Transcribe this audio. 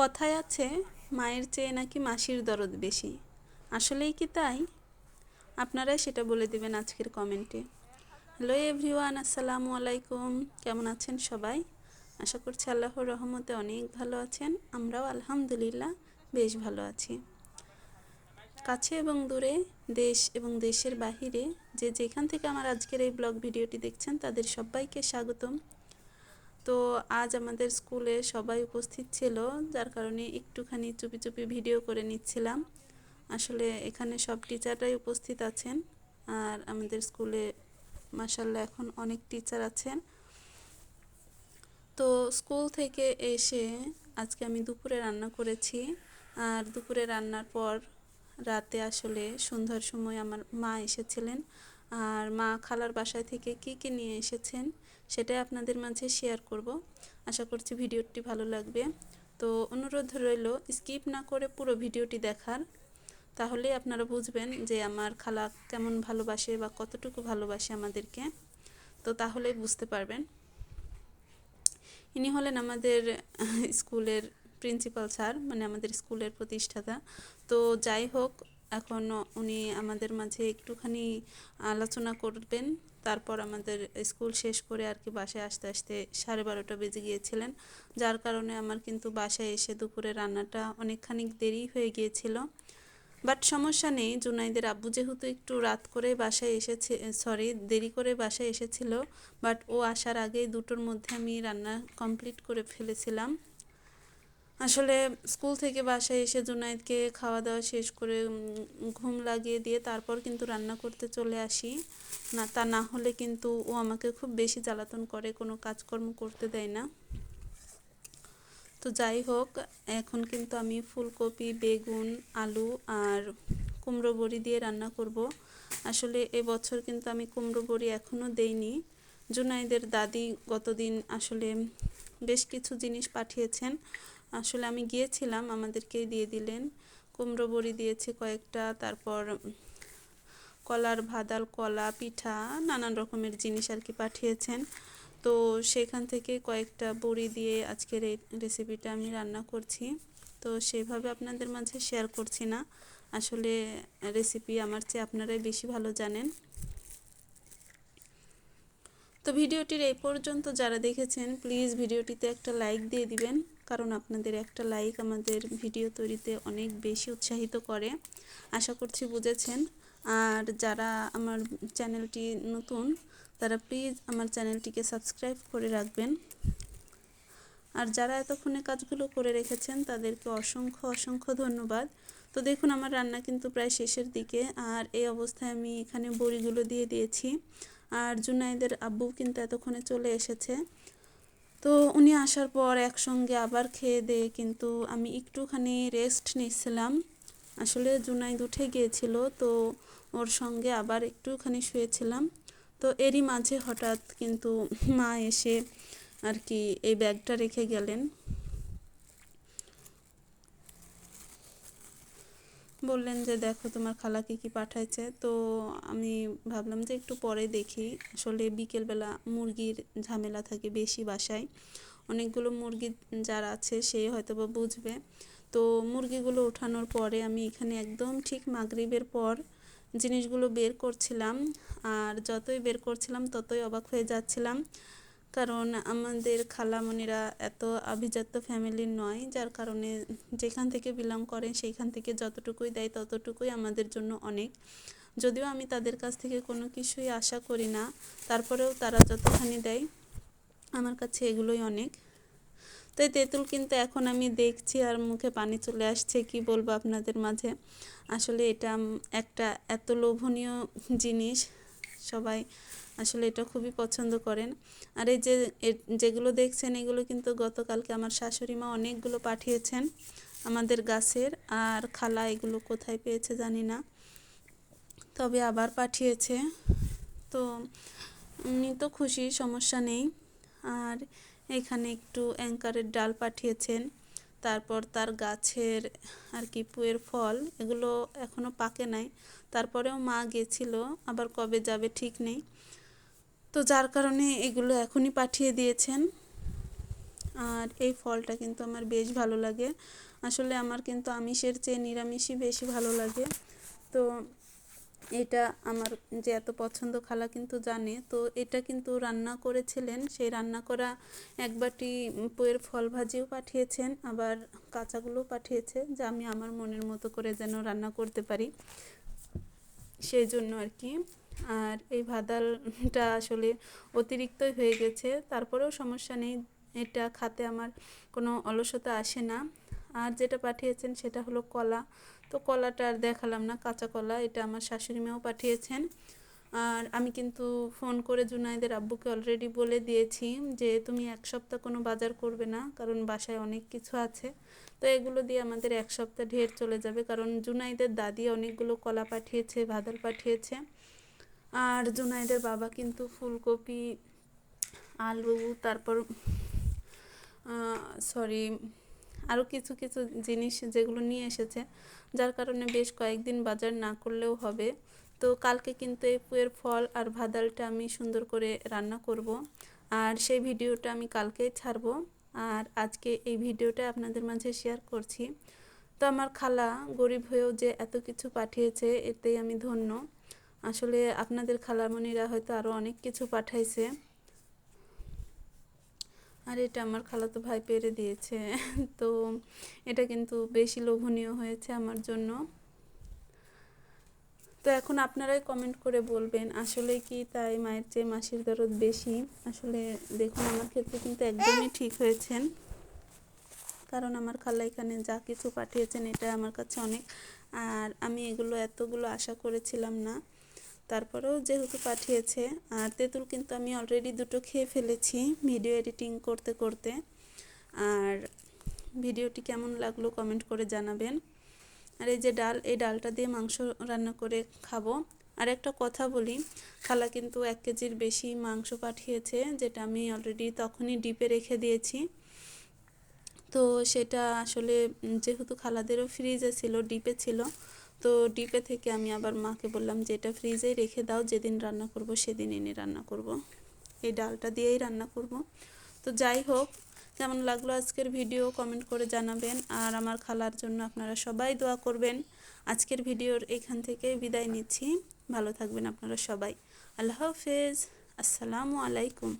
কথায় আছে, মায়ের চেয়ে নাকি মাসির দরদ বেশি। আসলেই কি তাই? আপনারাই সেটা বলে দিবেন আজকের কমেন্টে। হ্যালো এভরিওয়ান, আসসালামু আলাইকুম। কেমন আছেন সবাই? আশা করছি আল্লাহর রহমতে অনেক ভালো আছেন। আমরাও আলহামদুলিল্লাহ বেশ ভালো আছি। কাছে এবং দূরে, দেশ এবং দেশের বাহিরে যে যেখান থেকে আমার আজকের এই ব্লগ ভিডিওটি দেখছেন, তাদের সবাইকে স্বাগতম। তো আজ আমাদের স্কুলে সবাই উপস্থিত ছিল, যার কারণে একটুখানি চুপি চুপি ভিডিও করে নিচ্ছিলাম। আসলে এখানে সব টিচাররাই উপস্থিত আছেন, আর আমাদের স্কুলে মাসাল্লাহ এখন অনেক টিচার আছেন। তো স্কুল থেকে এসে আজকে আমি দুপুরে রান্না করেছি, আর দুপুরে রান্নার পর রাতে আসলে সন্ধ্যার সময় আমার মা এসেছিলেন। আর মা খালার বাসায় থেকে কি কি নিয়ে এসেছেন সেটাই আপনাদের মাঝে শেয়ার করব। আশা করছি ভিডিওটি ভালো লাগবে। তো অনুরোধ রইল স্কিপ না করে পুরো ভিডিওটি দেখার। তাহলেই আপনারা বুঝবেন যে আমার খালা কেমন ভালোবাসে বা কতটুকু ভালোবাসে আমাদেরকে। তো তাহলেই বুঝতে পারবেন। ইনি হলেন আমাদের স্কুলের প্রিন্সিপাল স্যার মানে আমাদের স্কুলের প্রতিষ্ঠাতা। তো যাই হোক এখন উনি আমাদের মাঝে একটুখানি আলোচনা করবেন। তারপর আমাদের স্কুল শেষ করে আর কি বাসায় আসতে আসতে সাড়ে বারোটা বেজে গিয়েছিলেন। যার কারণে আমার কিন্তু বাসায় এসে দুপুরে রান্নাটা অনেকখানি দেরি হয়ে গিয়েছিল। বাট সমস্যা নেই, জুনাইদের আব্বু যেহেতু একটু রাত করে বাসায় এসেছে, সরি, দেরি করে বাসায় এসেছিল, বাট ও আসার আগেই দুটোর মধ্যে আমি রান্না কমপ্লিট করে ফেলেছিলাম। আসলে স্কুল থেকে বাসায় এসে জুনাইদকে খাওয়া দাওয়া শেষ করে ঘুম লাগিয়ে দিয়ে তারপর কিন্তু রান্না করতে চলে আসি। না, তা না হলে কিন্তু ও আমাকে খুব বেশি জ্বালাতন করে, কোনো কাজকর্ম করতে দেয় না। তো যাই হোক, এখন কিন্তু আমি ফুলকপি, বেগুন, আলু আর কুমড়ো বড়ি দিয়ে রান্না করব। আসলে এবছর কিন্তু আমি কুমড়ো বড়ি এখনও দেইনি। জুনাইদের দাদি গতদিন আসলে বেশ কিছু জিনিস পাঠিয়েছেন। আসলে আমি গিয়েছিলাম, আমাদেরকেই দিয়ে দিলেন। কুমড়ো বড়ি দিয়েছে কয়েকটা, তারপর কলার ভাদাল, কলা, পিঠা, নানান রকমের জিনিস আর কি পাঠিয়েছেন। তো সেখান থেকে কয়েকটা বড়ি দিয়ে আজকের এই রেসিপিটা আমি রান্না করছি। তো সেইভাবে আপনাদের মাঝে শেয়ার করছি না। আসলে রেসিপি আমার চেয়ে আপনারাই বেশি ভালো জানেন। তো ভিডিওটির এই পর্যন্ত যারা দেখেছেন প্লিজ ভিডিওটিতে একটা লাইক দিয়ে দিবেন। কারণ আপনাদের একটা লাইক আমাদের ভিডিও তৈরিতে অনেক বেশি উৎসাহিত করে। আশা করছি বুঝেছেন। আর যারা আমার চ্যানেলটি নতুন, তারা প্লিজ আমার চ্যানেলটিকে সাবস্ক্রাইব করে রাখবেন। আর যারা এতক্ষণে কাজগুলো করে রেখেছেন, তাদেরকে অসংখ্য অসংখ্য ধন্যবাদ। তো দেখুন, আমার রান্না কিন্তু প্রায় শেষের দিকে। আর এই অবস্থায় আমি এখানে বড়িগুলো দিয়ে দিয়েছি। আর জুনাইদের আব্বু কিন্তু এতক্ষণে চলে এসেছে। তো উনি আসার পর একসঙ্গে আবার খেয়ে দিয়ে কিন্তু আমি একটুখানি রেস্ট নিচ্ছিলাম আসলে জুনাইদ উঠে গিয়েছিল, তো ওর সঙ্গে আবার একটুখানি শুয়েছিলাম। তো এরই মাঝে হঠাৎ কিন্তু মা এসে আর কি এই ব্যাগটা রেখে গেলেন। বললেন যে, দেখো তোমার খালা কী কী পাঠাইছে। তো আমি ভাবলাম যে, একটু পরে দেখি। আসলে বিকেলবেলা মুরগির ঝামেলা থাকে বেশি বাসায়। অনেকগুলো মুরগি যারা আছে, সে হয়তো বা বুঝবে। তো মুরগিগুলো ওঠানোর পরে আমি এখানে একদম ঠিক মাগরিবের পর জিনিসগুলো বের করছিলাম। আর যতই বের করছিলাম, ততই অবাক হয়ে যাচ্ছিলাম। কারণ আমাদের খালামণিরা এত আভিজাত্য ফ্যামিলির নয়, যার কারণে যেখান থেকে বিলং করেন সেইখান থেকে যতটুকুই দেয় ততটুকুই আমাদের জন্য অনেক। যদিও আমি তাদের কাছ থেকে কোনো কিছুই আশা করি না, তারপরেও তারা যতখানি দেয় আমার কাছে এগুলোই অনেক। তো এই তেঁতুল কিন্তু এখন আমি দেখছি আর মুখে পানি চলে আসছে, কি বলব আপনাদের মাঝে? আসলে এটা একটা এত লোভনীয় জিনিস। সবাই আসলে এটা খুবই পছন্দ করেন। আর এই যে যেগুলো দেখছেন এগুলো কিন্তু গতকালকে আমার শাশুড়ি মা অনেকগুলো পাঠিয়েছেন আমাদের গাছের। আর খালা এগুলো কোথায় পেয়েছে জানি না। তবে আবার পাঠিয়েছে। তো উনি তো খুশি, সমস্যা নেই। আর এখানে একটু অ্যাঙ্কারের ডাল পাঠিয়েছেন। তারপর তার গাছের আর কি পুয়ের ফল, এগুলো এখনও পাকে নাই। তারপরেও মা গেছিল, আবার কবে যাবে ঠিক নেই। তো যার কারণে এগুলো এখনই পাঠিয়ে দিয়েছেন। আর এই ফলটা কিন্তু আমার বেশ ভালো লাগে। আসলে আমার কিন্তু আমিষের চেয়ে নিরামিষই বেশি ভালো লাগে। তো এটা আমার যে এত পছন্দ খালা কিন্তু জানে। তো এটা কিন্তু রান্না করেছিলেন। সেই রান্না করা এক বাটি পুয়ের ফল ভাজিও পাঠিয়েছেন, আবার কাঁচাগুলোও পাঠিয়েছে, যা আমি আমার মনের মতো করে যেন রান্না করতে পারি। সেই জন্য আর কি। আর এই ভাদালটা আসলে অতিরিক্তই হয়ে গেছে। তারপরেও সমস্যা নেই। এটা খাতে আমার কোনো অলসতা আসে না। আর যেটা পাঠিয়েছেন সেটা হলো কলা। তো কলাটা আর দেখালাম না, কাঁচা কলা, এটা আমার শাশুড়ি মাও পাঠিয়েছেন। আর আমি কিন্তু ফোন করে জুনাইদের আব্বুকে অলরেডি বলে দিয়েছি যে, তুমি এক সপ্তাহ কোনো বাজার করবে না, কারণ বাসায় অনেক কিছু আছে। তো এগুলো দিয়ে আমাদের এক সপ্তাহ ঢের চলে যাবে, কারণ জুনাইদের দাদি অনেকগুলো কলা পাঠিয়েছে ভাদাল পাঠিয়েছে। আর জুনাইদের বাবা কিন্তু ফুলকপি, আলু, তারপর সরি আরও কিছু কিছু জিনিস যেগুলো নিয়ে এসেছে, যার কারণে বেশ কয়েকদিন বাজার না করলেও হবে। তো কালকে কিন্তু এই পুয়ের ফল আর ভাদালটা আমি সুন্দর করে রান্না করব। আর সেই ভিডিওটা আমি কালকেই ছাড়বো। আর আজকে এই ভিডিওটা আপনাদের মাঝে শেয়ার করছি। তো আমার খালা গরিব হয়েও যে এত কিছু পাঠিয়েছে, এতেই আমি ধন্য। আসলে আপনাদের খালামণিরা হয়তো আরও অনেক কিছু পাঠাইছে। আর এটা আমার খালাতো ভাই পেরে দিয়েছে। তো এটা কিন্তু বেশি লোভনীয় হয়েছে আমার জন্য। তো এখন আপনারাই কমেন্ট করে বলবেন, আসলে কি তাই মায়ের চেয়ে মাসির দরদ বেশি? আসলে দেখুন, আমার ক্ষেত্রে কিন্তু একদমই ঠিক হয়েছেন। কারণ আমার খালা এখানে যা কিছু পাঠিয়েছেন, এটা আমার কাছে অনেক। আর আমি এগুলো, এতগুলো আশা করেছিলাম না। তারপরেও যেহেতু পাঠিয়েছে, আর তেঁতুল কিন্তু আমি অলরেডি দুটো খেয়ে ফেলেছি ভিডিও এডিটিং করতে করতে। আর ভিডিওটি কেমন লাগল কমেন্ট করে জানাবেন। আর এই যে ডাল, এই ডালটা দিয়ে মাংস রান্না করে খাব। আর একটা কথা বলি, খালা কিন্তু এক কেজির বেশি মাংস পাঠিয়েছে, যেটা আমি অলরেডি তখনই ডিপে রেখে দিয়েছি। তো সেটা আসলে যেহেতু খালাদেরও ফ্রিজে ছিল ডিপে ছিল তো ডিপে থেকে আমি আবার মাকে বললাম যে, এটা ফ্রিজেই রেখে দাও, যেদিন রান্না করব সেদিন এনে রান্না করব। এই ডালটা দিয়েই রান্না করব। তো যাই হোক, কেমন লাগল আজকের ভিডিও কমেন্ট করে জানাবেন। আর আমার খালার জন্য আপনারা সবাই দোয়া করবেন। আজকের ভিডিওর এখান থেকে বিদায় নিচ্ছি। ভালো থাকবেন আপনারা সবাই। আল্লাহ হাফেজ। আসসালামু আলাইকুম।